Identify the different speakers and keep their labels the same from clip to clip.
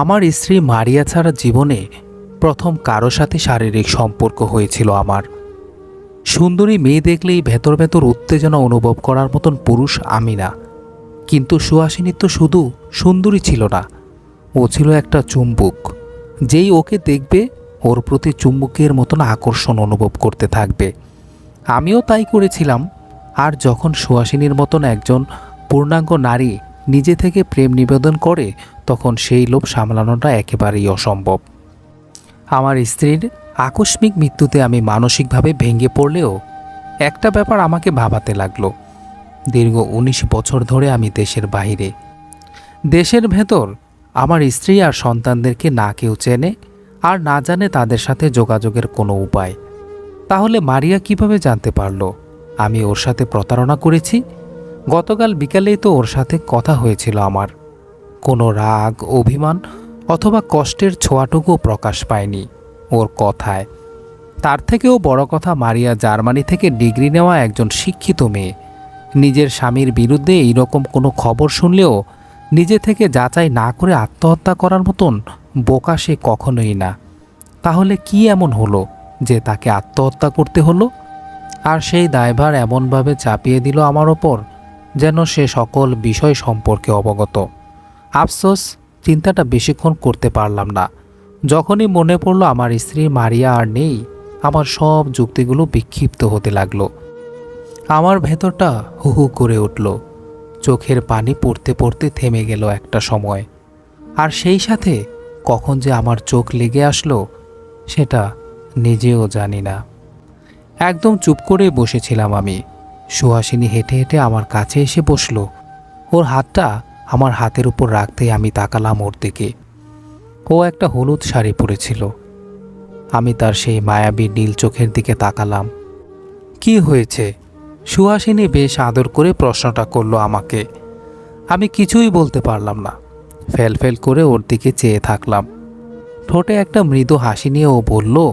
Speaker 1: আমার স্ত্রী মারিয়া ছাড়া জীবনে প্রথম কারও সাথে শারীরিক সম্পর্ক হয়েছিল আমার। সুন্দরী মেয়ে দেখলেই ভেতর ভেতর উত্তেজনা অনুভব করার মতন পুরুষ আমি না। কিন্তু সুহাসিনী তো শুধু সুন্দরী ছিল না, ও ছিল একটা চুম্বুক, যেই ওকে দেখবে ওর প্রতি চুম্বকের মতন আকর্ষণ অনুভব করতে থাকবে। আমিও তাই করেছিলাম, আর যখন সুহাসিনীর মতন একজন পূর্ণাঙ্গ নারী নিজে থেকে প্রেম নিবেদন করে, তখন সেই লোভ সামলানোটা একেবারেই অসম্ভব। আমার স্ত্রীর আকস্মিক মৃত্যুতে আমি মানসিকভাবে ভেঙে পড়লেও একটা ব্যাপার আমাকে ভাবাতে লাগল। দীর্ঘ উনিশ বছর ধরে আমি দেশের বাইরে। দেশের ভেতর আমার স্ত্রী আর সন্তানদেরকে না কেউ চেনে আর না জানে তাদের সাথে যোগাযোগের কোনো উপায়। তাহলে মারিয়া কীভাবে জানতে পারল? আমি ওর সাথে প্রতারণা করেছি গতকাল বিকালেই তো ওর সাথে কথা হয়েছিল আমার। কোনো রাগ, অভিমান অথবা কষ্টের ছোঁয়াটুকুও প্রকাশ পায়নি ওর কথায়। তার থেকেও বড় কথা মারিয়া জার্মানি থেকে ডিগ্রি নেওয়া একজন শিক্ষিত মেয়ে। নিজের স্বামীর বিরুদ্ধে এইরকম কোনো খবর শুনলেও নিজে থেকে যাচাই না করে আত্মহত্যা করার মতন বোকা সে কখনোই না। তাহলে কি এমন হলো যে তাকে আত্মহত্যা করতে হলো? আর সেই দায়ভার এমনভাবে চাপিয়ে দিল আমার ওপর? যেন সে সকল বিষয় সম্পর্কে অবগত। আফসোস, চিন্তাটা বেশিক্ষণ করতে পারলাম না। যখনই মনে পড়ল আমার স্ত্রী মারিয়া আর নেই, আমার সব যুক্তিগুলো বিক্ষিপ্ত হতে লাগল। আমার ভেতরটা হু হু করে উঠল। চোখের পানি পড়তে পড়তে থেমে গেল একটা সময়। আর সেই সাথে কখন যে আমার চোখ লেগে আসলো, সেটা নিজেও জানি না। একদম চুপ করে বসেছিলাম আমি। সুহাসিনী হেঁটে হেঁটে আমার কাছে এসে বসল। ওর হাতটা আমার হাতের উপর রাখতেই আমি তাকালাম ওর দিকে। ও একটা হলুদ শাড়ি পরেছিল। আমি তার সেই মায়াবী নীল চোখের দিকে তাকালাম। কি হয়েছে? সুহাসিনী বেশ আদর করে প্রশ্নটা করল আমাকে। আমি কিছুই বলতে পারলাম না। ফেল ফেল করে ওর দিকে চেয়ে থাকলাম। ঠোঁটে একটা মৃদু হাসি নিয়ে ও বলল,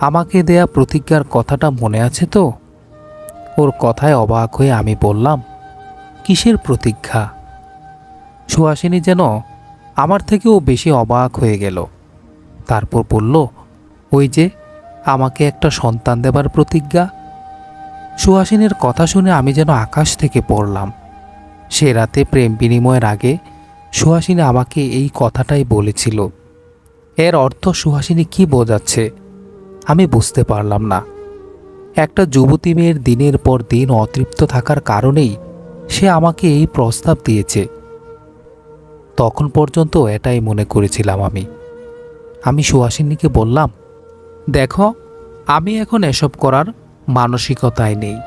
Speaker 1: আমাকে দেয়া প্রতিজ্ঞার কথাটা মনে আছে তো? ওর কথায় অবাক হয়ে আমি বললাম, কিসের প্রতিজ্ঞা? সুহাসিনী যেন আমার থেকেও বেশি অবাক হয়ে গেল। তারপর বলল, ওই যে, আমাকে একটা সন্তান দেবার প্রতিজ্ঞা? সুহাসিনীর কথা শুনে আমি যেন আকাশ থেকে পড়লাম। সে রাতে প্রেম বিনিময়ের আগে সুহাসিনী আমাকে এই কথাটাই বলেছিল। এর অর্থ সুহাসিনী কি বোঝাচ্ছে আমি বুঝতে পারলাম না। একটা যুবতী মেয়ের দিনের পর দিন অতৃপ্ত থাকার কারণেই সে আমাকে এই প্রস্তাব দিয়েছে। তখন পর্যন্ত এটাই মনে করেছিলাম আমি। আমি সুহাসিনীকে বললাম, দেখো, আমি এখন এসব করার মানসিকতায় নেই।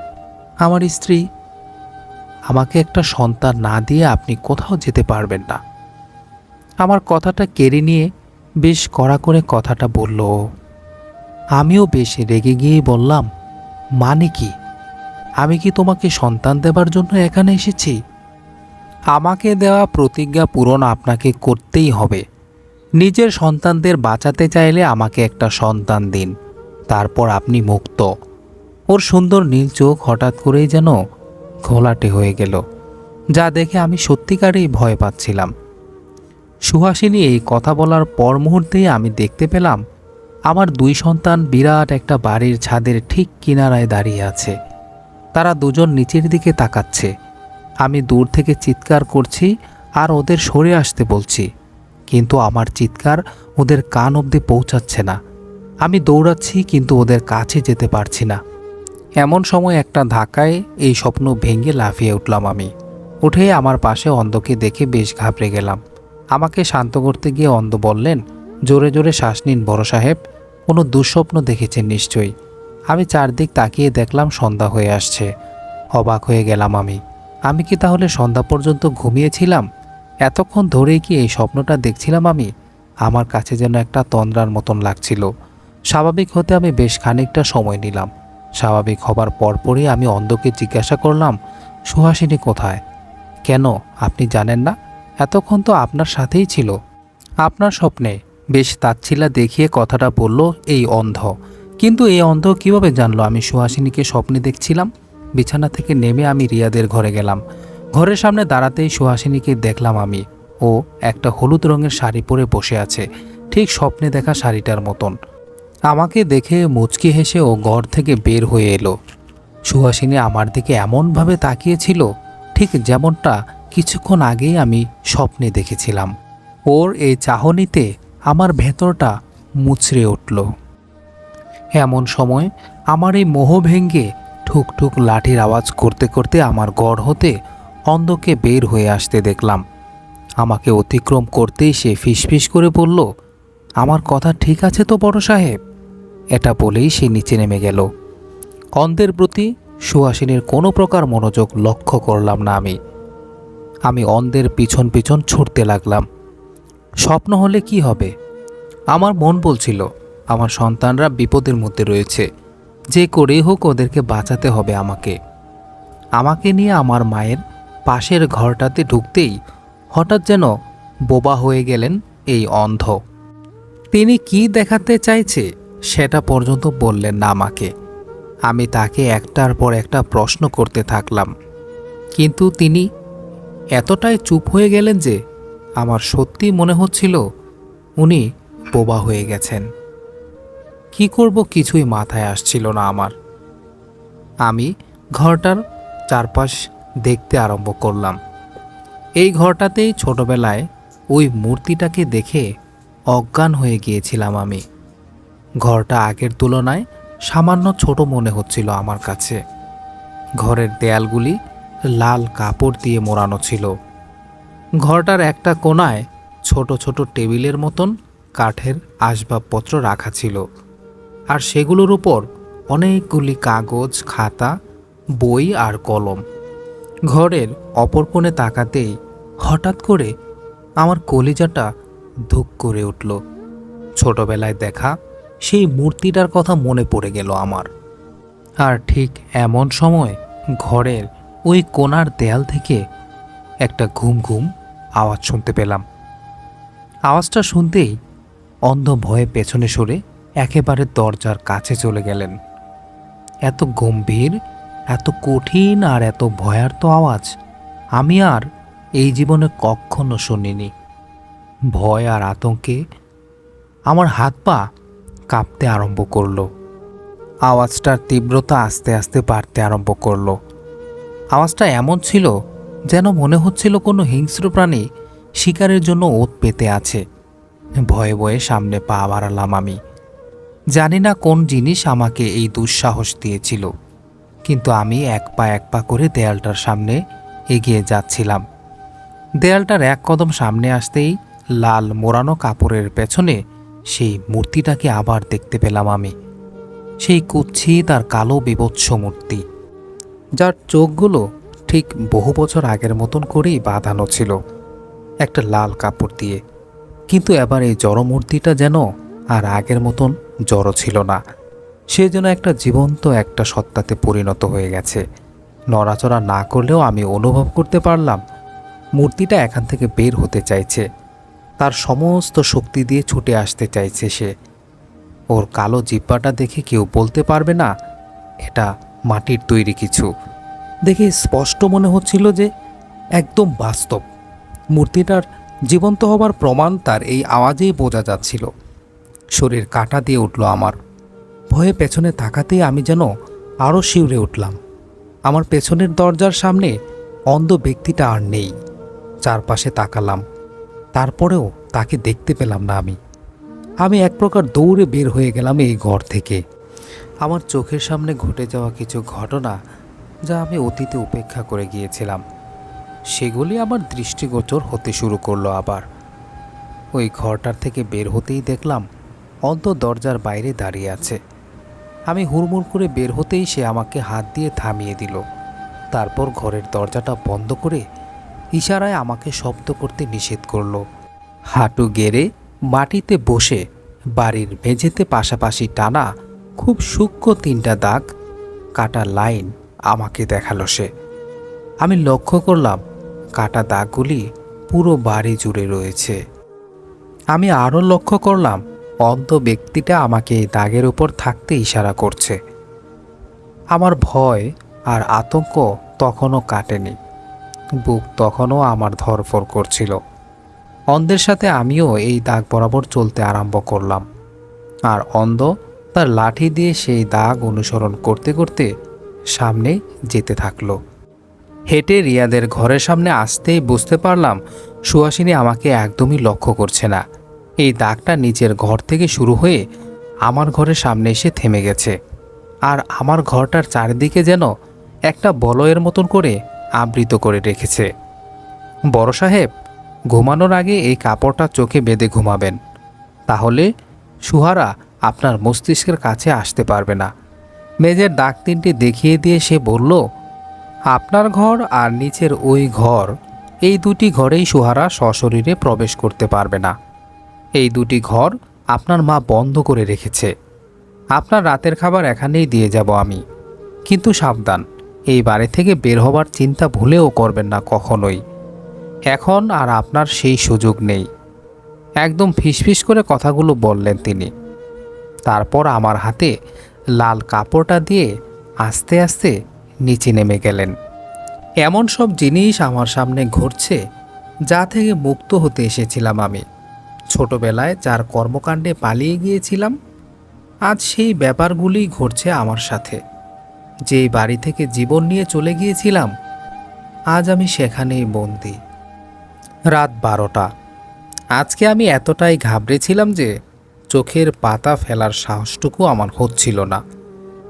Speaker 1: আমার স্ত্রী, আমাকে একটা সন্তান না দিয়ে আপনি কোথাও যেতে পারবেন না। আমার কথাটা কেড়ে নিয়ে বেশ কড়া করে কথাটা বলল আমিও বেশ রেগে গিয়েই বললাম মানে কি? আমি কি তোমাকে সন্তান দেবার জন্য এখানে এসেছি? আমাকে দেওয়া প্রতিজ্ঞা পূরণ আপনাকে করতেই হবে। নিজের সন্তানদের বাঁচাতে চাইলে আমাকে একটা সন্তান দিন, তারপর আপনি মুক্ত। ওর সুন্দর নীল চোখ হঠাৎ করেই যেন ঘোলাটে হয়ে গেল, যা দেখে আমি সত্যিকারেই ভয় পাচ্ছিলাম। সুহাসিনী এই কথা বলার পর মুহূর্তেই আমি দেখতে পেলাম আমার দুই সন্তান বিরাট একটা বাড়ির ছাদের ঠিক কিনারায় দাঁড়িয়ে আছে। তারা দুজন নিচের দিকে তাকাচ্ছে। আমি দূর থেকে চিৎকার করছি আর ওদের সরে আসতে বলছি, কিন্তু আমার চিৎকার ওদের কান অবধি পৌঁছাচ্ছে না। আমি দৌড়াচ্ছি, কিন্তু ওদের কাছে যেতে পারছি না। এমন সময় একটা ধাক্কায় এই স্বপ্ন ভেঙে লাফিয়ে উঠলাম আমি। উঠে আমার পাশে অন্ধকে দেখে বেশ ঘাবড়ে গেলাম। আমাকে শান্ত করতে গিয়ে অন্ধ বললেন, জোরে জোরে শ্বাস নিন বড় সাহেব কোনো দুঃস্বপ্ন দেখেছেন নিশ্চয়ই। আমি চারদিক তাকিয়ে দেখলাম সন্ধ্যা হয়ে আসছে। অবাক হয়ে গেলাম আমি। আমি কি তাহলে সন্ধ্যা পর্যন্ত ঘুমিয়েছিলাম? এতক্ষণ ধরেই কি এই স্বপ্নটা দেখছিলাম আমি? আমার কাছে যেন একটা তন্দ্রার মতন লাগছিল। স্বাভাবিক হতে আমি বেশ খানিকটা সময় নিলাম। স্বাভাবিক হবার পরপরই আমি অন্ধকে জিজ্ঞাসা করলাম, সুহাসিনী কোথায়? কেন? আপনি জানেন না? এতক্ষণ তো আপনার সাথেই ছিল। আপনার স্বপ্নে বেশ তাচ্ছিলা দেখিয়ে কথাটা বলল এই অন্ধ। কিন্তু এই অন্ধ কীভাবে জানলো আমি সুহাসিনীকে স্বপ্নে দেখছিলাম? বিছানা থেকে নেমে আমি রিয়াদের ঘরে গেলাম। ঘরের সামনে দাঁড়াতেই সুহাসিনীকে দেখলাম আমি। ও একটা হলুদ রঙের শাড়ি পরে বসে আছে, ঠিক স্বপ্নে দেখা শাড়িটার মতন। আমাকে দেখে মুচকি হেসে ও ঘর থেকে বের হয়ে এলো। সুহাসিনী আমার দিকে এমনভাবে তাকিয়েছিল, ঠিক যেমনটা কিছুক্ষণ আগেই আমি স্বপ্নে দেখেছিলাম। ওর এই চাহনিতে আমার ভেতরটা মুচড়ে উঠল। এমন সময় আমার এই মোহ ভেঙ্গে ঠুকঠুক লাঠির আওয়াজ করতে করতে আমার গড় হতে অন্ধকে বের হয়ে আসতে দেখলাম। আমাকে অতিক্রম করতেই সে ফিসফিস করে বলল, আমার কথা ঠিক আছে তো, বড় সাহেব? এটা বলেই সে নিচে নেমে গেল। অন্ধের প্রতি সুহাসিনীর কোনো প্রকার মনোযোগ লক্ষ্য করলাম না আমি। আমি অন্ধের পিছন পিছন ছুটতে লাগলাম। স্বপ্ন হলে কি হবে? আমার মন বলছিল, আমার সন্তানরা বিপদের মধ্যে রয়েছে। যে করেই হোক ওদেরকে বাঁচাতে হবে আমাকে। আমাকে নিয়ে আমার মায়ের পাশের ঘরটাতে ঢুকতেই হঠাৎ যেন বোবা হয়ে গেলেন এই অন্ধ। তিনি কি দেখাতে চাইছে সেটা পর্যন্ত বললেন না আমাকে। আমি তাকে একটার পর একটা প্রশ্ন করতে থাকলাম। কিন্তু তিনি এতটাই চুপ হয়ে গেলেন যে আমার সত্যি মনে হচ্ছিল উনি বোবা হয়ে গেছেন। কি করব কিছুই মাথায় আসছিল না আমার। আমি ঘরটার চারপাশ দেখতে আরম্ভ করলাম। এই ঘরটাতেই ছোটবেলায় ওই মূর্তিটাকে দেখে অজ্ঞান হয়ে গিয়েছিলাম আমি। ঘরটা আগের তুলনায় সামান্য ছোট মনে হচ্ছিল আমার কাছে। ঘরের দেয়ালগুলি লাল কাপড় দিয়ে মোড়ানো ছিল। ঘরটার একটা কোণায় ছোট ছোট টেবিলের মতন কাঠের আসবাবপত্র রাখা ছিল। আর সেগুলোর উপর অনেকগুলি কাগজ, খাতা, বই আর কলম। ঘরের অপর কোণে তাকাতেই হঠাৎ করে আমার কলিজাটা ধুক করে উঠল। ছোটবেলায় দেখা সেই মূর্তিটার কথা মনে পড়ে গেল আমার। আর ঠিক এমন সময় ঘরের ওই কোণার দেয়াল থেকে একটা ঘুম ঘুম আওয়াজ শুনতে পেলাম। আওয়াজটা শুনতেই অন্ধ ভয়ে পেছনে সরে একেবারে দরজার কাছে চলে গেলেন। এত গম্ভীর, এত কঠিন আর এত ভয়ার্ত আওয়াজ আমি আর এই জীবনে কখনো শুনিনি। ভয় আর আতঙ্কে আমার হাত পা কাঁপতে আরম্ভ করল। আওয়াজটার তীব্রতা আস্তে আস্তে বাড়তে আরম্ভ করল। আওয়াজটা এমন ছিল যেন মনে হচ্ছিল কোনো হিংস্র প্রাণী শিকারের জন্য ওত পেতে আছে। ভয়ে ভয়ে সামনে পা বাড়ালাম আমি। জানি না কোন জিনিস আমাকে এই দুঃসাহস দিয়েছিল, কিন্তু আমি এক পা এক পা করে দেয়ালটার সামনে এগিয়ে যাচ্ছিলাম। দেয়ালটার এক কদম সামনে আসতেই লাল মোড়ানো কাপড়ের পেছনে সেই মূর্তিটাকে আবার দেখতে পেলাম আমি। সেই কুচ্ছিত আর কালো বিবৎস মূর্তি। যার চোখগুলো ঠিক বহু বছর আগের মতন করেই বাঁধানো ছিল একটা লাল কাপড় দিয়ে। কিন্তু এবার এই জড়মূর্তিটা যেন আর আগের মতন জড়ো ছিল না। সে যেন একটা জীবন্ত একটা সত্তাতে পরিণত হয়ে গেছে। নড়াচড়া না করলেও আমি অনুভব করতে পারলাম, মূর্তিটা এখান থেকে বের হতে চাইছে। তার সমস্ত শক্তি দিয়ে ছুটে আসতে চাইছে সে। ওর কালো জিব্বাটা দেখে কেউ বলতে পারবে না, এটা মাটির তৈরি কিছু। দেখে স্পষ্ট মনে হচ্ছিল যে একদম বাস্তব। মূর্তিটার জীবন্ত হবার প্রমাণ তার এই আওয়াজেই বোঝা যাচ্ছিল। শরীর কাটা দিয়ে উঠল আমার। ভয়ে পেছনে তাকাতেই আমি যেন আরও শিউরে উঠলাম। আমার পেছনের দরজার সামনে অন্ধ ব্যক্তিটা আর নেই। চারপাশে তাকালাম। তারপরেও তাকে দেখতে পেলাম না আমি। আমি এক প্রকার দৌড়ে বের হয়ে গেলাম এই ঘর থেকে। আমার চোখের সামনে ঘটে যাওয়া কিছু ঘটনা যা আমি অতীতে উপেক্ষা করে গিয়েছিলাম। সেগুলি আমার দৃষ্টিগোচর হতে শুরু করল আবার। ওই ঘরটার থেকে বের হতেই দেখলাম অন্ত দরজার বাইরে দাঁড়িয়ে আছে। আমি হুড়মুড় করে বের হতেই সে আমাকে হাত দিয়ে থামিয়ে দিল। তারপর ঘরের দরজাটা বন্ধ করে ইশারায় আমাকে শব্দ করতে নিষেধ করল। হাঁটু গেড়ে মাটিতে বসে বাড়ির মেঝেতে পাশাপাশি টানা খুব সূক্ষ্ম তিনটা দাগ, কাটা লাইন আমাকে দেখাল সে। আমি লক্ষ্য করলাম কাটা দাগগুলি পুরো বাড়ি জুড়ে রয়েছে। আমি আরও লক্ষ্য করলাম অন্ধ ব্যক্তিটা আমাকে এই দাগের ওপর থাকতে ইশারা করছে। আমার ভয় আর আতঙ্ক তখনও কাটেনি। বুক তখনও আমার ধরফর করছিল। অন্ধের সাথে আমিও এই দাগ বরাবর চলতে আরম্ভ করলাম। আর অন্ধ তার লাঠি দিয়ে সেই দাগ অনুসরণ করতে করতে সামনে যেতে থাকল। হেঁটে রিয়াদের ঘরের সামনে আসতেই বুঝতে পারলাম সুহাসিনী আমাকে একদমই লক্ষ্য করছে না। এই দাগটা নিজের ঘর থেকে শুরু হয়ে আমার ঘরের সামনে এসে থেমে গেছে। আর আমার ঘরটার চারিদিকে যেন একটা বলয়ের মতন করে আবৃত করে রেখেছে। বড় সাহেব, ঘুমানোর আগে এই কাপড়টা চোখে বেঁধে ঘুমাবেন। তাহলে সুহারা আপনার মস্তিষ্কের কাছে আসতে পারবে না। মেজের দাগ তিনটি দেখিয়ে দিয়ে সে বলল, আপনার ঘর আর নিচের ওই ঘর, এই দুটি ঘরেই সুহারা সশরীরে প্রবেশ করতে পারবে না। এই দুটি ঘর আপনার মা বন্ধ করে রেখেছে। আপনার রাতের খাবার এখানেই দিয়ে যাব আমি। কিন্তু সাবধান, এই বাড়ি থেকে বের হবার চিন্তা ভুলেও করবেন না কখনোই। এখন আর আপনার সেই সুযোগ নেই। একদম ফিসফিস করে কথাগুলো বললেন তিনি। তারপর আমার হাতে লাল কাপড়টা দিয়ে আস্তে আস্তে নিচে নেমে গেলেন। এমন সব জিনিস আমার সামনে ঘটছে যা থেকে মুক্ত হতে এসেছিলাম আমি। ছোটবেলায় যার কর্মকাণ্ডে পালিয়ে গিয়েছিলাম, আজ সেই ব্যাপারগুলোই ঘটছে আমার সাথে। যেই বাড়ি থেকে জীবন নিয়ে চলে গিয়েছিলাম, আজ আমি সেখানেই বন্দি। রাত বারোটা। আজকে আমি এতটাই ঘাবড়েছিলাম যে চোখের পাতা ফেলার সাহসটুকু আমার হচ্ছিল না।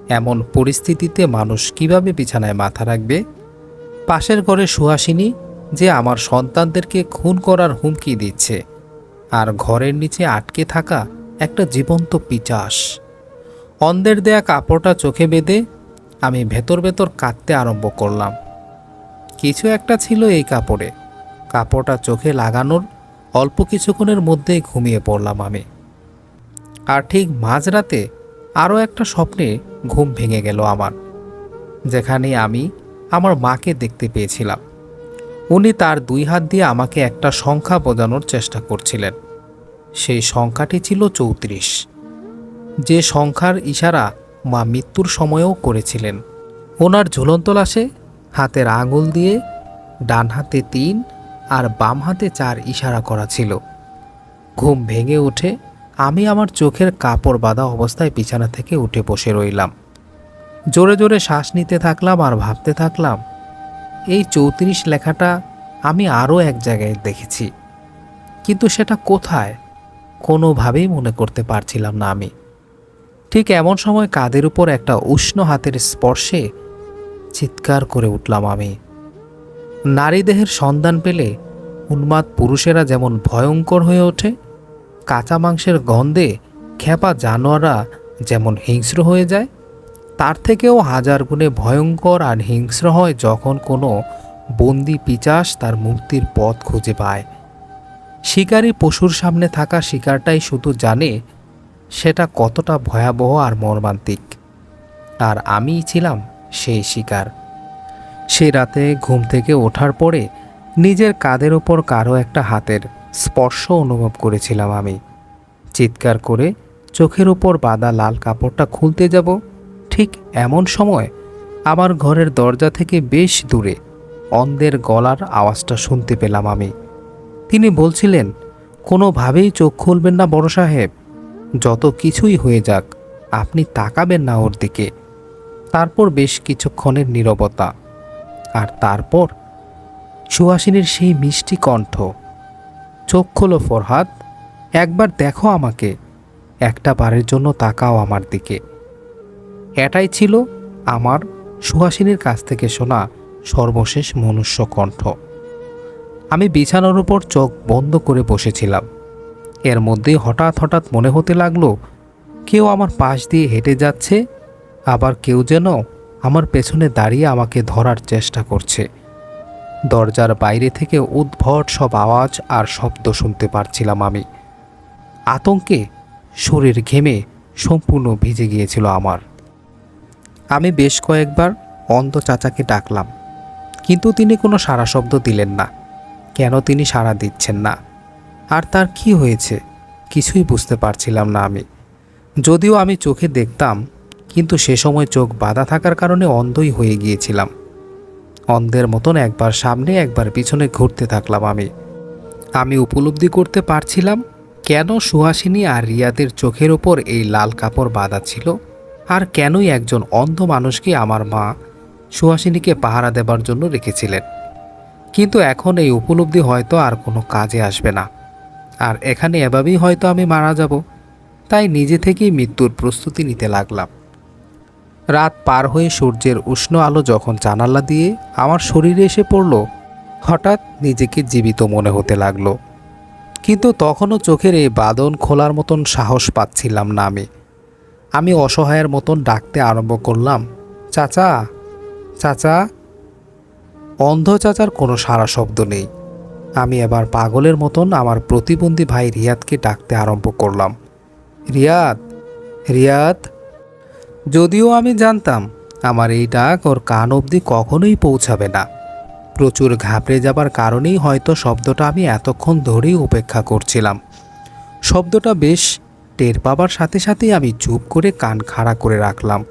Speaker 1: এমন পরিস্থিতিতে মানুষ কীভাবে বিছানায় মাথা রাখবে? পাশের ঘরে সুহাসিনী, যে আমার সন্তানদেরকে খুন করার হুমকি দিচ্ছে, আর ঘরের নিচে আটকে থাকা একটা জীবন্ত পিচাস। অন্ধের দেয়া কাপড়টা চোখে বেঁধে আমি ভেতর ভেতর কাঁদতে আরম্ভ করলাম। কিছু একটা ছিল এই কাপড়ে। কাপড়টা চোখে লাগানোর অল্প কিছুক্ষণের মধ্যেই ঘুমিয়ে পড়লাম আমি। আর ঠিক মাঝরাতে আরও একটা স্বপ্নে ঘুম ভেঙে গেল আমার যেখানে আমি আমার মাকে দেখতে পেয়েছিলাম। উনি তার দুই হাত দিয়ে আমাকে একটা সংখ্যা বোঝানোর চেষ্টা করছিলেন। সেই সংখ্যাটি ছিল চৌত্রিশ। যে সংখ্যার ইশারা মা মৃত্যুর সময়েও করেছিলেন। ওনার ঝুলন্ত লাশে হাতের আঙুল দিয়ে ডান হাতে তিন আর বাম হাতে চার ইশারা করা ছিল। ঘুম ভেঙে উঠে আমি আমার চোখের কাপড় বাঁধা অবস্থায় বিছানা থেকে উঠে বসে রইলাম। জোরে জোরে শ্বাস নিতে থাকলাম আর ভাবতে থাকলাম, এই চৌত্রিশ লেখাটা আমি আরও এক জায়গায় দেখেছি। কিন্তু সেটা কোথায়, কোনোভাবেই মনে করতে পারছিলাম না আমি। ঠিক এমন সময় কাদের উপর একটা উষ্ণ হাতের স্পর্শে চিৎকার করে উঠলাম আমি। নারী দেহের সন্ধান পেলে উন্মাদ পুরুষেরা যেমন ভয়ঙ্কর হয়ে ওঠে কাঁচা মাংসের গন্ধে খেপা জানোয়াররা যেমন হিংস্র হয়ে যায়, তার থেকেও হাজার গুণে ভয়ঙ্কর আর হিংস্র হয় যখন কোনো বন্দি পিচাস তার মুক্তির পথ খুঁজে পায়। শিকারী পশুর সামনে থাকা শিকারটাই শুধু জানে সেটা কতটা ভয়াবহ আর মর্মান্তিক। আর আমিই ছিলাম সেই শিকার। সেই রাতে ঘুম থেকে ওঠার পরে নিজের কাঁধের ওপর কারও একটা হাতের স্পর্শ অনুভব করেছিলাম আমি। চিৎকার করে চোখের উপর বাঁধা লাল কাপড়টা খুলতে যাব ঠিক এমন সময় আমার ঘরের দরজা থেকে বেশ দূরে অন্ধের গলার আওয়াজটা শুনতে পেলাম আমি। তিনি বলছিলেন, কোনোভাবেই চোখ খুলবেন না বড় সাহেব। যত কিছুই হয়ে যাক, আপনি তাকাবেন না ওর দিকে। তারপর বেশ কিছুক্ষণের নীরবতা। আর তারপর সুহাসিনীর সেই মিষ্টি কণ্ঠ। চোখ খোলো, ফরহাদ। একবার দেখো আমাকে। একটা বারের জন্য তাকাও আমার দিকে। এটাই ছিল আমার সুহাসিনীর কাছ থেকে শোনা সর্বশেষ মনুষ্য কণ্ঠ। আমি বিছানার উপর চোখ বন্ধ করে বসেছিলাম। এর মধ্যেই হঠাৎ হঠাৎ মনে হতে লাগল, কেউ আমার পাশ দিয়ে হেঁটে যাচ্ছে, আবার কেউ যেন আমার পেছনে দাঁড়িয়ে আমাকে ধরার চেষ্টা করছে। দরজার বাইরে থেকে উদ্ভট সব আওয়াজ আর শব্দ শুনতে পারছিলাম আমি। আতঙ্কে শরীর ঘেমে সম্পূর্ণ ভিজে গিয়েছিল আমার। আমি বেশ কয়েকবার অন্ধ চাচাকে ডাকলাম, কিন্তু তিনি কোনো সারা শব্দ দিলেন না। কেন তিনি সাড়া দিচ্ছেন না? আর তার কি হয়েছে? কিছুই বুঝতে পারছিলাম না আমি। যদিও আমি চোখে দেখতাম, কিন্তু সে সময় চোখ বাঁধা থাকার কারণে অন্ধই হয়ে গিয়েছিলাম। অন্ধের মতন একবার সামনে, একবার পিছনে ঘুরতে থাকলাম আমি। আমি উপলব্ধি করতে পারছিলাম কেন সুহাসিনী আর রিয়াদের চোখের ওপর এই লাল কাপড় বাঁধা ছিল আর কেনই একজন অন্ধ মানুষকে আমার মা সুহাসিনীকে পাহারা দেবার জন্য রেখেছিলেন। কিন্তু এখন এই উপলব্ধি হয়তো আর কোনো কাজে আসবে না। আর এখানে এভাবেই হয়তো আমি মারা যাব। তাই নিজে থেকেই মৃত্যুর প্রস্তুতি নিতে লাগলাম। রাত পার হয়ে সূর্যের উষ্ণ আলো যখন জানালা দিয়ে আমার শরীরে এসে পড়ল, হঠাৎ নিজেকে জীবিত মনে হতে লাগল। কিন্তু তখনও চোখের এই বাদন খোলার মতন সাহস পাচ্ছিলাম না আমি। আমি অসহায়ের মতন ডাকতে আরম্ভ করলাম, চাচা চাচা। অন্ধ চাচার কোনো সারা শব্দ নেই। আমি এবার পাগলের মতন আমার প্রতিবন্ধী ভাই রিয়াদকে ডাকতে আরম্ভ করলাম, রিয়াদ রিয়াদ। যদিও আমি জানতাম, আমার এই ডাক ওর কান অবধি কখনোই পৌঁছাবে না। প্রচুর ঘাবড়ে যাবার কারণেই হয়তো শব্দটা আমি এতক্ষণ ধরেই উপেক্ষা করছিলাম। শব্দটা বেশ টের পাবার সাথে সাথেই আমি চুপ করে কান খাড়া করে রাখলাম।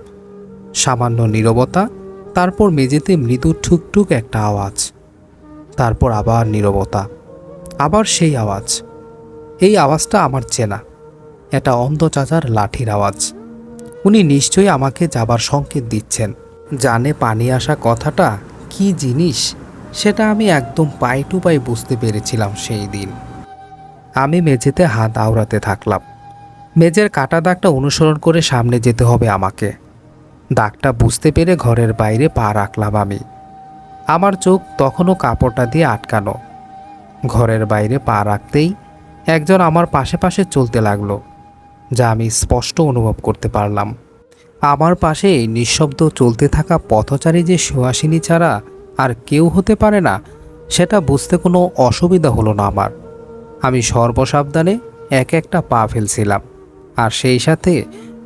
Speaker 1: সামান্য নীরবতা, তারপর মেঝেতে মৃদু ঠুকঠুক একটা আওয়াজ। তারপর আবার নীরবতা, আবার সেই আওয়াজ। এই আওয়াজটা আমার চেনা এটা অন্ধ চাচার লাঠির আওয়াজ। উনি নিশ্চয়ই আমাকে যাবার সংকেত দিচ্ছেন। জানে পানি আসা কথাটা কি জিনিস, সেটা আমি একদম পাই টু পাই বুঝতে পেরেছিলাম সেই দিন। আমি মেঝেতে হাত আওড়াতে থাকলাম। মেঝের কাটা দাগটা অনুসরণ করে সামনে যেতে হবে আমাকে। দাগটা বুঝতে পেরে ঘরের বাইরে পা রাখলাম আমি। আমার চোখ তখনও কাপড়টা দিয়ে আটকানো। ঘরের বাইরে পা রাখতেই একজন আমার পাশে পাশে চলতে লাগল। যা আমি স্পষ্ট অনুভব করতে পারলাম। আমার পাশে নিঃশব্দ চলতে থাকা পথচারী যে সুহাসিনী ছাড়া আর কেউ হতে পারে না, সেটা বুঝতে কোনো অসুবিধা হলো না আমার। আমি সর্বসাবধানে এক একটা পা ফেলছিলাম, আর সেই সাথে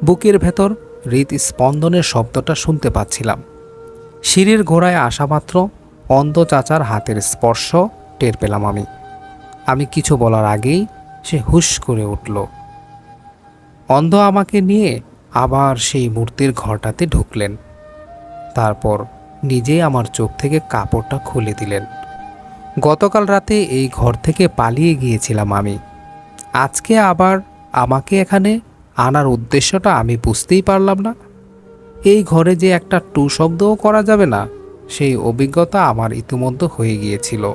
Speaker 1: বুকের ভেতর হৃদস্পন্দনের শব্দটা শুনতে পাচ্ছিলাম। সিঁড়ির ঘোড়ায় আসা মাত্র অন্ধ চাচার হাতের স্পর্শ টের পেলাম আমি। আমি কিছু বলার আগেই সে হুশ করে উঠল। অন্ধ আমাকে নিয়ে আবার সেই মূর্তির ঘরটাতে ঢুকলেন। তারপর নিজেই আমার চোখ থেকে কাপড়টা খুলে দিলেন। গতকাল রাতে এই ঘর থেকে পালিয়ে গিয়েছিলাম আমি। আজকে আবার আমাকে এখানে আনার উদ্দেশ্যটা আমি বুঝতেই পারলাম না। এই ঘরে যে একটা টু শব্দও করা যাবে না, সেই অভিজ্ঞতা আমার ইতিমধ্যে হয়ে গিয়েছিল।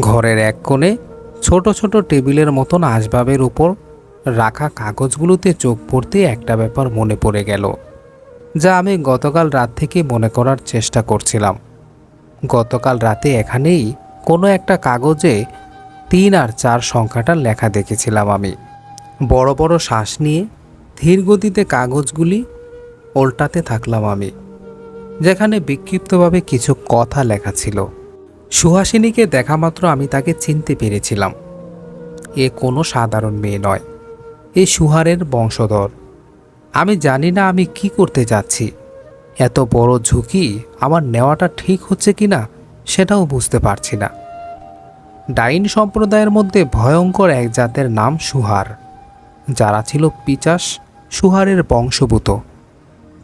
Speaker 1: ঘরের এক কোণে ছোট ছোট টেবিলের মতন আসবাবের উপর রাখা কাগজগুলোতে চোখ পড়তে একটা ব্যাপার মনে পড়ে গেল, যা আমি গতকাল রাত থেকে মনে করার চেষ্টা করছিলাম। গতকাল রাতে এখানেই কোনো একটা কাগজে তিন আর চার সংখ্যাটা লেখা দেখেছিলাম আমি। বড় বড় শ্বাস নিয়ে ধীর গতিতে কাগজগুলি ওল্টাতে থাকলাম আমি, যেখানে বিক্ষিপ্তভাবে কিছু কথা লেখা ছিল। সুহাসিনীকে দেখা মাত্র আমি তাকে চিনতে পেরেছিলাম। এ কোনো সাধারণ মেয়ে নয়। এ সুহারের বংশধর। আমি জানি না আমি কি করতে যাচ্ছি। এত বড় ঝুঁকি আমার নেওয়াটা ঠিক হচ্ছে কি না সেটাও বুঝতে পারছি না। ডাইন সম্প্রদায়ের মধ্যে ভয়ঙ্কর এক জাতের নাম সুহার। যারা ছিল পিচাস, সুহারের বংশভূত।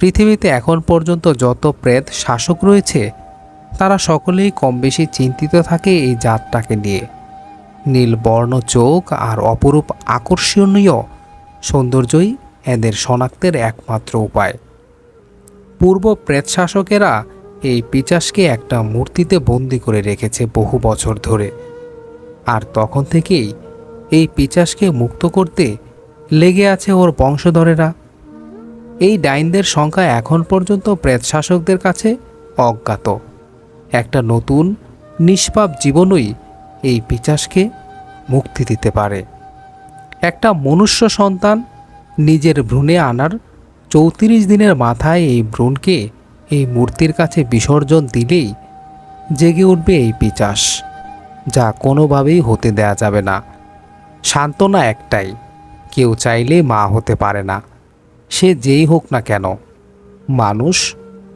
Speaker 1: পৃথিবীতে এখন পর্যন্ত যত প্রেত শাসক রয়েছে, তারা সকলেই কম বেশি চিন্তিত থাকে এই জাতটাকে নিয়ে। নীল বর্ণ চোখ আর অপরূপ আকর্ষণীয় সৌন্দর্যই এদের শনাক্তের একমাত্র উপায়। পূর্ব প্রেতশাসকেরা এই পিচাসকে একটা মূর্তিতে বন্দি করে রেখেছে বহু বছর ধরে। আর তখন থেকেই এই পিচাসকে মুক্ত করতে লেগে আছে ওর বংশধরেরা। এই ডাইনদের সংখ্যা এখন পর্যন্ত প্রেতশাসকদের কাছে অজ্ঞাত। একটা নতুন, নিষ্পাপ জীবনই এই পিচাসকে মুক্তি দিতে পারে। একটা মনুষ্য সন্তান নিজের ভ্রূণে আনার চৌত্রিশ দিনের মাথায় এই ভ্রূণকে এই মূর্তির কাছে বিসর্জন দিলেই জেগে উঠবে এই পিচাস, যা কোনোভাবেই হতে দেয়া যাবে না। সান্ত্বনা একটাই, কেউ চাইলে মা হতে পারে না, সে যেই হোক না কেন, মানুষ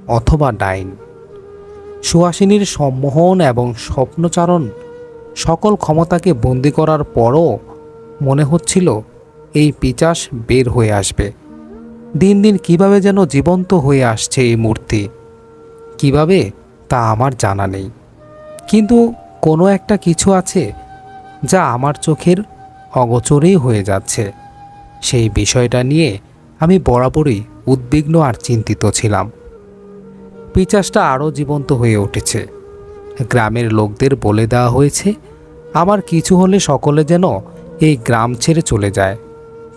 Speaker 1: অথবা ডাইন। সুহাসিনীর সম্মোহন এবং স্বপ্নচারণ সকল ক্ষমতাকে বন্দি করার পরও মনে হচ্ছিল এই পিচাস বের হয়ে আসবে। দিন দিন কীভাবে যেন জীবন্ত হয়ে আসছে এই মূর্তি? কীভাবে তা আমার জানা নেই। কিন্তু কোনো একটা কিছু আছে যা আমার চোখের অগোচরেই হয়ে যাচ্ছে। সেই বিষয়টা নিয়ে আমি বরাবরই উদ্বিগ্ন আর চিন্তিত ছিলাম। পিচাসটা আরও জীবন্ত হয়ে উঠেছে। গ্রামের লোকদের বলে দেওয়া হয়েছে, আমার কিছু হলে সকলে যেন এই গ্রাম ছেড়ে চলে যায়।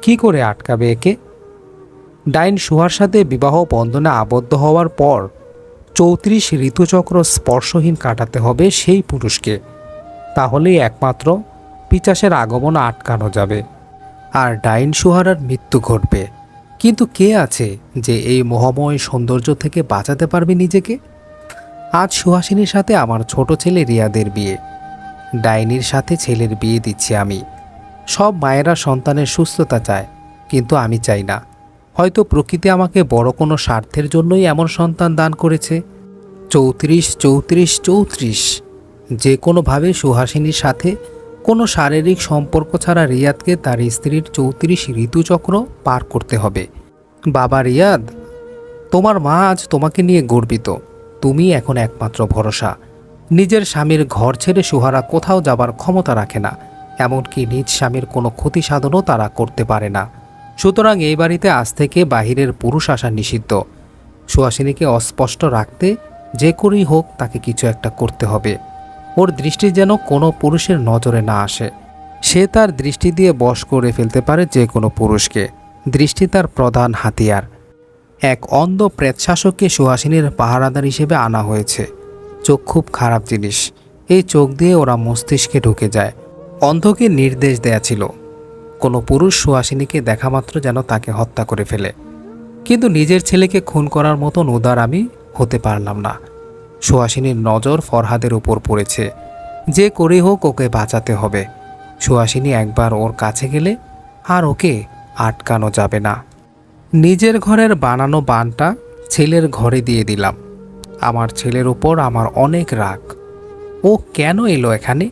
Speaker 1: কি করে আটকাবে একে? ডাইন সুহার সাথে বিবাহ বন্ধনে আবদ্ধ হওয়ার পর চৌত্রিশ ঋতুচক্র স্পর্শহীন কাটাতে হবে সেই পুরুষকে। তাহলেই একমাত্র পিচাসের আগমন আটকানো যাবে। আর ডাইন সুহারার মৃত্যু ঘটবে। কিন্তু কে আছে যে এই মোহময় সৌন্দর্য থেকে বাঁচাতে পারবে নিজেকে? আজ সুহাসিনীর সাথে আমার ছোট ছেলে রিয়াদের বিয়ে। ডাইনির সাথে ছেলের বিয়ে দিচ্ছি আমি। সব মায়েরা সন্তানের সুস্থতা চায়, কিন্তু আমি চাই না। হয়তো প্রকৃতি আমাকে বড় কোনো স্বার্থের জন্যই এমন সন্তান দান করেছে। চৌত্রিশ চৌত্রিশ চৌত্রিশ। যে কোনোভাবে সুহাসিনীর সাথে কোনো শারীরিক সম্পর্ক ছাড়া রিয়াদকে তার স্ত্রীর চৌত্রিশ ঋতুচক্র পার করতে হবে। বাবা রিয়াদ, তোমার মা আজ তোমাকে নিয়ে গর্বিত। তুমি এখন একমাত্র ভরসা। নিজের স্বামীর ঘর ছেড়ে সুহারা কোথাও যাবার ক্ষমতা রাখে না। এমনকি নিজ স্বামীর কোনো ক্ষতি সাধনও তারা করতে পারে না। সুতরাং এই বাড়িতে আজ থেকে বাহিরের পুরুষ আসা নিষিদ্ধ। সুহাসিনীকে অস্পষ্ট রাখতে যে করেই হোক তাকে কিছু একটা করতে হবে। ওর দৃষ্টি যেন কোনো পুরুষের নজরে না আসে। সে তার দৃষ্টি দিয়ে বশ করে ফেলতে পারে যে কোনো পুরুষকে। দৃষ্টি তার প্রধান হাতিয়ার। এক অন্ধ প্রেতশাসককে সুহাসিনীর পাহারাদার হিসেবে আনা হয়েছে। চোখ খুব খারাপ জিনিস। এই চোখ দিয়ে ওরা মস্তিষ্কে ঢুকে যায়। অন্ধকে নির্দেশ দেয়া ছিল। কোনো পুরুষ সুহাসিনীকে দেখা মাত্র যেন তাকে হত্যা করে ফেলে। কিন্তু নিজের ছেলেকে খুন করার মতন উদার আমি হতে পারলাম না। সুহাসিনীর নজর ফরহাদের উপর পড়েছে। যে করে হোক ওকে বাঁচাতে হবে। সুহাসিনী একবার ওর কাছে গেলে আর ওকে আটকানো যাবে না। নিজের ঘরের বানানো বানটা ছেলের ঘরে দিয়ে দিলাম। আমার ছেলের উপর আমার অনেক রাগ। ও কেন এলো এখানে?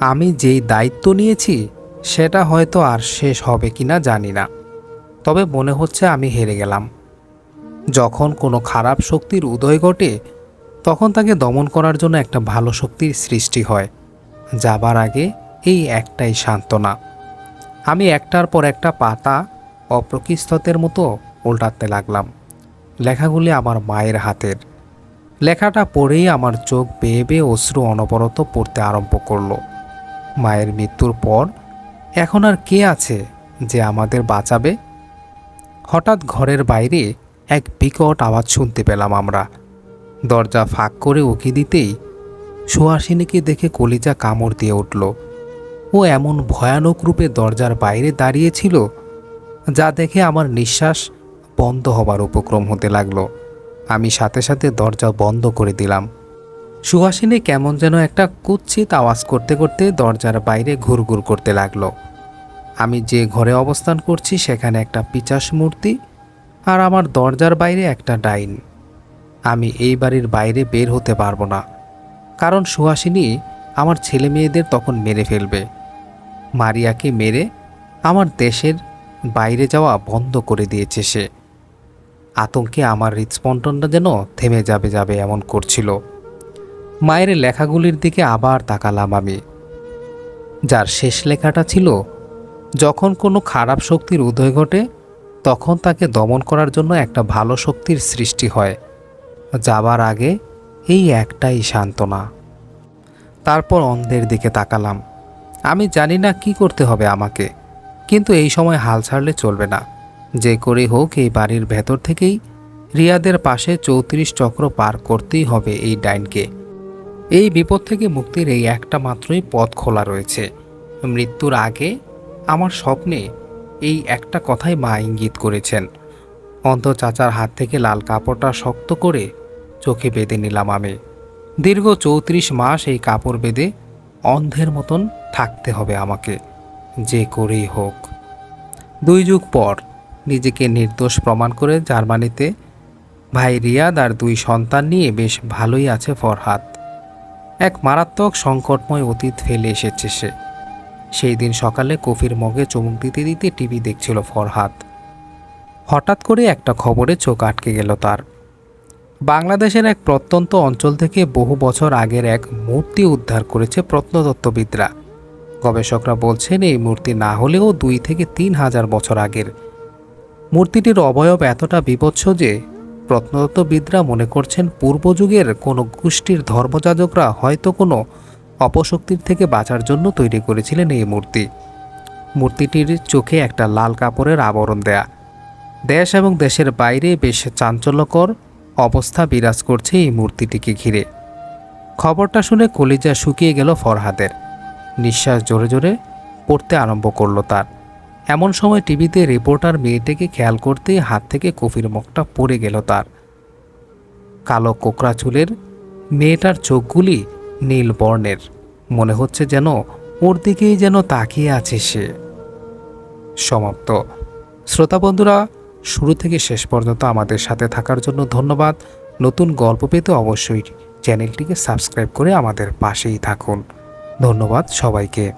Speaker 1: আমি যেই দায়িত্ব নিয়েছি, সেটা হয়তো আর শেষ হবে কিনা জানি না। তবে মনে হচ্ছে আমি হেরে গেলাম। যখন কোনো খারাপ শক্তির উদয় ঘটে, তখন তাকে দমন করার জন্য একটা ভালো শক্তির সৃষ্টি হয়। যাবার আগে এই একটাই সান্ত্বনা। আমি একটার পর একটা পাতা অপ্রকৃস্ততের মতো উল্টাতে লাগলাম। লেখাগুলি আমার মায়ের হাতের। লেখাটা পড়েই আমার চোখ বেয়ে বেয়ে অশ্রু অনবরত পড়তে আরম্ভ করল। মায়ের মৃত্যুর পর এখন আর কে আছে যে আমাদের বাঁচাবে? হঠাৎ ঘরের বাইরে এক বিকট আওয়াজ শুনতে পেলাম আমরা। দরজা ফাঁক করে উঁকি দিতেই সুহাসিনীকে দেখে কলিজা কামড় দিয়ে উঠল। ও এমন ভয়ানক রূপে দরজার বাইরে দাঁড়িয়েছিল যা দেখে আমার নিঃশ্বাস বন্ধ হবার উপক্রম হতে লাগল। আমি সাথে সাথে দরজা বন্ধ করে দিলাম। সুহাসিনী কেমন যেন একটা কুৎসিত আওয়াজ করতে করতে দরজার বাইরে ঘুরঘুর করতে লাগল। আমি যে ঘরে অবস্থান করছি সেখানে একটা পিচাস মূর্তি আর আমার দরজার বাইরে একটা ডাইন। আমি এই বাড়ির বাইরে বের হতে পারব না, কারণ সুহাসিনী আমার ছেলে মেয়েদের তখন মেরে ফেলবে। মারিয়াকে মেরে আমার দেশের বাইরে যাওয়া বন্ধ করে দিয়েছে সে। আতঙ্কে আমার হৃদস্পন্দনটা যেন থেমে যাবে যাবে এমন করছিল। মায়ের লেখাগুলির দিকে আবার তাকালাম আমি। যার শেষ লেখাটা ছিল, যখন কোনো খারাপ শক্তির উদয় ঘটে, তখন তাকে দমন করার জন্য একটা ভালো শক্তির সৃষ্টি হয়। যাবার আগে এই একটাই সান্ত্বনা। তারপর অন্ধের দিকে তাকালাম। আমি জানি না কি করতে হবে আমাকে, কিন্তু এই সময় হাল ছাড়লে চলবে না। যে করে হোক, এই বাড়ির ভেতর থেকেই রিয়াদের পাশে চৌত্রিশ চক্র পার করতেই হবে এই ডাইনকে। এই বিপদ থেকে মুক্তির এই একটা মাত্রই পথ খোলা রয়েছে। মৃত্যুর আগে আমার স্বপ্নে এই একটা কথাই মা ইঙ্গিত করেছেন। অন্ধ চাচার হাত থেকে লাল কাপড়টা শক্ত করে চোখে বেঁধে নিলাম আমি। দীর্ঘ চৌত্রিশ মাস এই কাপড় বেঁধে অন্ধের মতন থাকতে হবে আমাকে, যে করেই হোক। দুই যুগ পর নিজেকে নির্দোষ প্রমাণ করে জার্মানিতে ভাই রিয়াদ আর দুই সন্তান নিয়ে বেশ ভালোই আছে ফরহাদ। এক মারাত্মক সংকটময় অতীত ফেলে এসেছে সে। সেই দিন সকালে কফির মগে চুমুক দিতে দিতে টিভি দেখছিল ফরহাদ। হঠাৎ করে একটা খবরে চোখ আটকে গেল তার। বাংলাদেশের এক প্রত্যন্ত অঞ্চল থেকে বহু বছর আগের এক মূর্তি উদ্ধার করেছে প্রত্নতত্ত্ববিদরা। গবেষকরা বলছেন, এই মূর্তি না হলেও দুই থেকে তিন হাজার বছর আগের। মূর্তিটির অবয়ব এতটা বিপৎস যে প্রত্নতত্ত্ববিদরা মনে করছেন পূর্বযুগের কোনো গোষ্ঠীর ধর্মযাজকরা হয়তো কোনো অপশক্তির থেকে বাঁচার জন্য তৈরি করেছিলেন এই মূর্তি। মূর্তিটির চোখে একটা লাল কাপড়ের আবরণ দেয়া। দেশ এবং দেশের বাইরে বেশ চাঞ্চল্যকর অবস্থা বিরাজ করছে এই মূর্তিটিকে ঘিরে। খবরটা শুনে কলিজা শুকিয়ে গেল ফরহাদের। নিঃশ্বাস জোরে জোরে পড়তে আরম্ভ করল তার। এমন সময় টিভিতে রিপোর্টার মেয়েটাকে খেয়াল করতেই হাত থেকে কফির মুখটা পড়ে গেল তার। কালো কোকরা চুলের মেয়েটার চোখগুলি নীল বর্ণের। মনে হচ্ছে যেন ওর দিকেই যেন তাকিয়ে আছে সে। সমাপ্ত। শ্রোতা বন্ধুরা, শুরু থেকে শেষ পর্যন্ত আমাদের সাথে থাকার জন্য ধন্যবাদ। নতুন গল্প পেতে অবশ্যই চ্যানেলটিকে সাবস্ক্রাইব করে আমাদের পাশেই থাকুন। ধন্যবাদ সবাইকে।